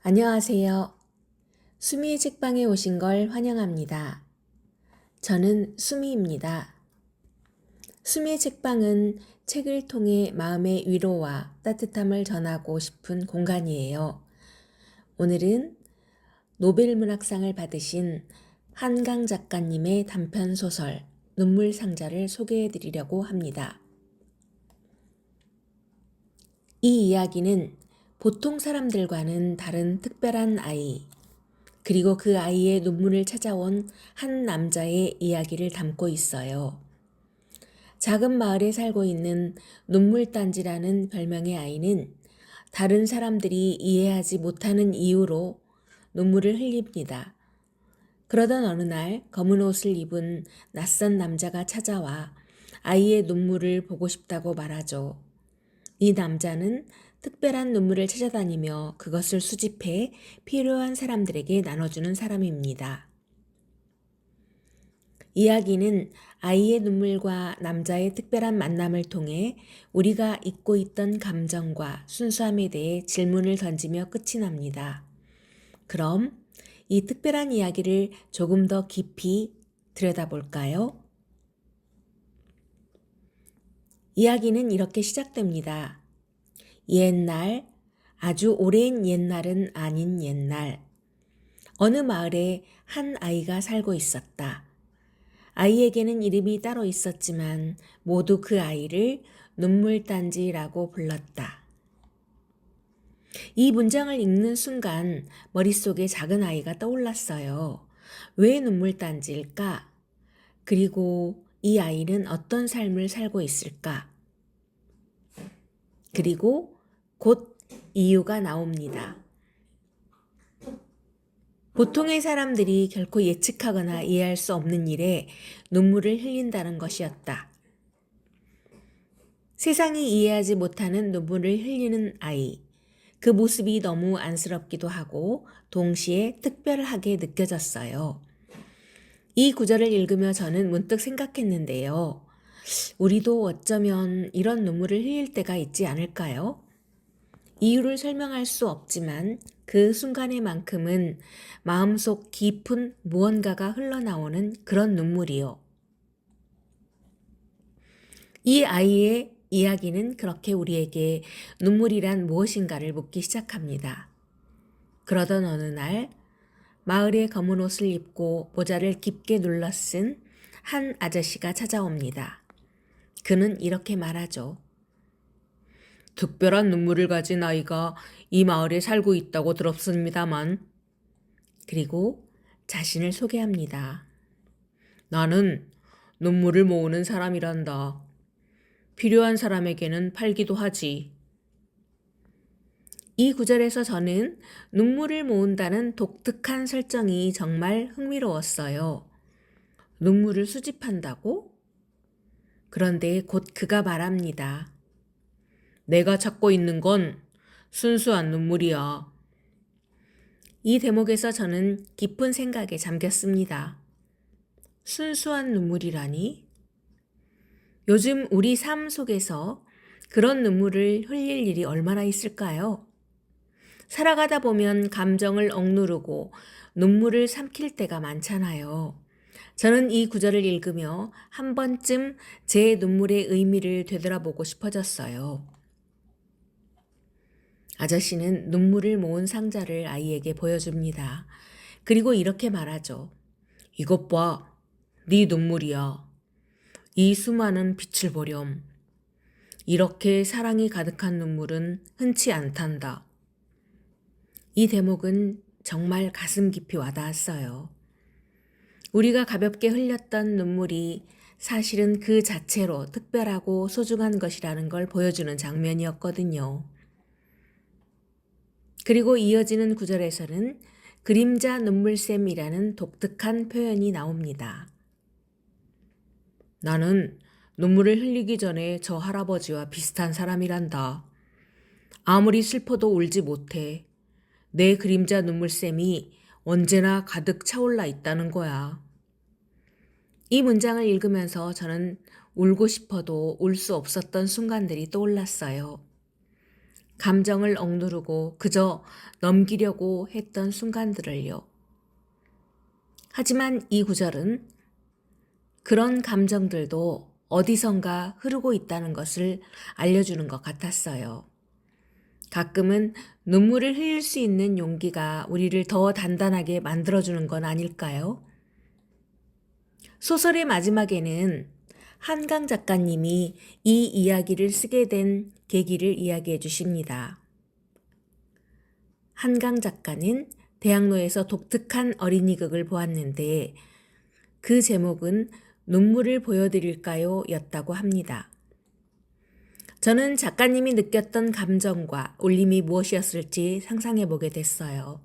안녕하세요. 수미의 책방에 오신 걸 환영합니다. 저는 수미입니다. 수미의 책방은 책을 통해 마음의 위로와 따뜻함을 전하고 싶은 공간이에요. 오늘은 노벨 문학상을 받으신 한강 작가님의 단편 소설 눈물 상자를 소개해 드리려고 합니다. 이 이야기는 보통 사람들과는 다른 특별한 아이, 그리고 그 아이의 눈물을 찾아온 한 남자의 이야기를 담고 있어요. 작은 마을에 살고 있는 눈물단지라는 별명의 아이는 다른 사람들이 이해하지 못하는 이유로 눈물을 흘립니다. 그러던 어느 날 검은 옷을 입은 낯선 남자가 찾아와 아이의 눈물을 보고 싶다고 말하죠. 이 남자는 특별한 눈물을 찾아다니며 그것을 수집해 필요한 사람들에게 나눠주는 사람입니다. 이야기는 아이의 눈물과 남자의 특별한 만남을 통해 우리가 잊고 있던 감정과 순수함에 대해 질문을 던지며 끝이 납니다. 그럼 이 특별한 이야기를 조금 더 깊이 들여다볼까요? 이야기는 이렇게 시작됩니다. 옛날, 아주 오랜 옛날은 아닌 옛날. 어느 마을에 한 아이가 살고 있었다. 아이에게는 이름이 따로 있었지만 모두 그 아이를 눈물단지라고 불렀다. 이 문장을 읽는 순간 머릿속에 작은 아이가 떠올랐어요. 왜 눈물단지일까? 그리고 이 아이는 어떤 삶을 살고 있을까? 그리고 곧 이유가 나옵니다. 보통의 사람들이 결코 예측하거나 이해할 수 없는 일에 눈물을 흘린다는 것이었다. 세상이 이해하지 못하는 눈물을 흘리는 아이. 그 모습이 너무 안쓰럽기도 하고 동시에 특별하게 느껴졌어요. 이 구절을 읽으며 저는 문득 생각했는데요. 우리도 어쩌면 이런 눈물을 흘릴 때가 있지 않을까요? 이유를 설명할 수 없지만 그 순간에만큼은 마음속 깊은 무언가가 흘러나오는 그런 눈물이요. 이 아이의 이야기는 그렇게 우리에게 눈물이란 무엇인가를 묻기 시작합니다. 그러던 어느 날 마을에 검은 옷을 입고 모자를 깊게 눌러 쓴 한 아저씨가 찾아옵니다. 그는 이렇게 말하죠. 특별한 눈물을 가진 아이가 이 마을에 살고 있다고 들었습니다만. 그리고 자신을 소개합니다. 나는 눈물을 모으는 사람이란다. 필요한 사람에게는 팔기도 하지. 이 구절에서 저는 눈물을 모은다는 독특한 설정이 정말 흥미로웠어요. 눈물을 수집한다고? 그런데 곧 그가 말합니다. 내가 찾고 있는 건 순수한 눈물이야. 이 대목에서 저는 깊은 생각에 잠겼습니다. 순수한 눈물이라니? 요즘 우리 삶 속에서 그런 눈물을 흘릴 일이 얼마나 있을까요? 살아가다 보면 감정을 억누르고 눈물을 삼킬 때가 많잖아요. 저는 이 구절을 읽으며 한 번쯤 제 눈물의 의미를 되돌아보고 싶어졌어요. 아저씨는 눈물을 모은 상자를 아이에게 보여줍니다. 그리고 이렇게 말하죠. 이것 봐. 네 눈물이야. 이 수많은 빛을 보렴. 이렇게 사랑이 가득한 눈물은 흔치 않단다. 이 대목은 정말 가슴 깊이 와닿았어요. 우리가 가볍게 흘렸던 눈물이 사실은 그 자체로 특별하고 소중한 것이라는 걸 보여주는 장면이었거든요. 그리고 이어지는 구절에서는 그림자 눈물샘이라는 독특한 표현이 나옵니다. 나는 눈물을 흘리기 전에 저 할아버지와 비슷한 사람이란다. 아무리 슬퍼도 울지 못해. 내 그림자 눈물샘이 언제나 가득 차올라 있다는 거야. 이 문장을 읽으면서 저는 울고 싶어도 울 수 없었던 순간들이 떠올랐어요. 감정을 억누르고 그저 넘기려고 했던 순간들을요. 하지만 이 구절은 그런 감정들도 어디선가 흐르고 있다는 것을 알려주는 것 같았어요. 가끔은 눈물을 흘릴 수 있는 용기가 우리를 더 단단하게 만들어주는 건 아닐까요? 소설의 마지막에는 한강 작가님이 이 이야기를 쓰게 된 계기를 이야기해 주십니다. 한강 작가는 대학로에서 독특한 어린이극을 보았는데 그 제목은 눈물을 보여드릴까요? 였다고 합니다. 저는 작가님이 느꼈던 감정과 울림이 무엇이었을지 상상해 보게 됐어요.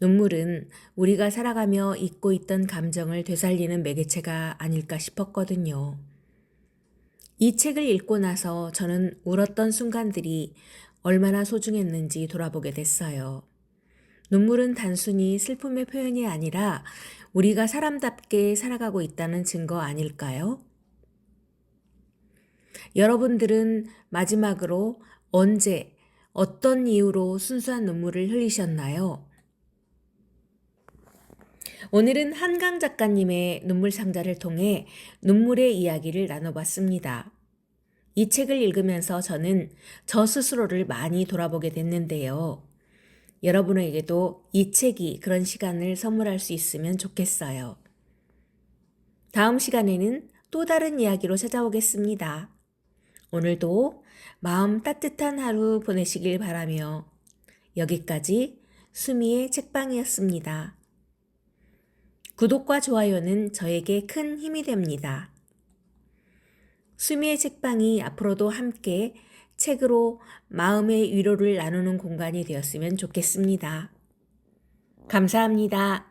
눈물은 우리가 살아가며 잊고 있던 감정을 되살리는 매개체가 아닐까 싶었거든요. 이 책을 읽고 나서 저는 울었던 순간들이 얼마나 소중했는지 돌아보게 됐어요. 눈물은 단순히 슬픔의 표현이 아니라 우리가 사람답게 살아가고 있다는 증거 아닐까요? 여러분들은 마지막으로 언제, 어떤 이유로 순수한 눈물을 흘리셨나요? 오늘은 한강 작가님의 눈물 상자를 통해 눈물의 이야기를 나눠봤습니다. 이 책을 읽으면서 저는 저 스스로를 많이 돌아보게 됐는데요. 여러분에게도 이 책이 그런 시간을 선물할 수 있으면 좋겠어요. 다음 시간에는 또 다른 이야기로 찾아오겠습니다. 오늘도 마음 따뜻한 하루 보내시길 바라며 여기까지 수미의 책방이었습니다. 구독과 좋아요는 저에게 큰 힘이 됩니다. 수미의 책방이 앞으로도 함께 책으로 마음의 위로를 나누는 공간이 되었으면 좋겠습니다. 감사합니다.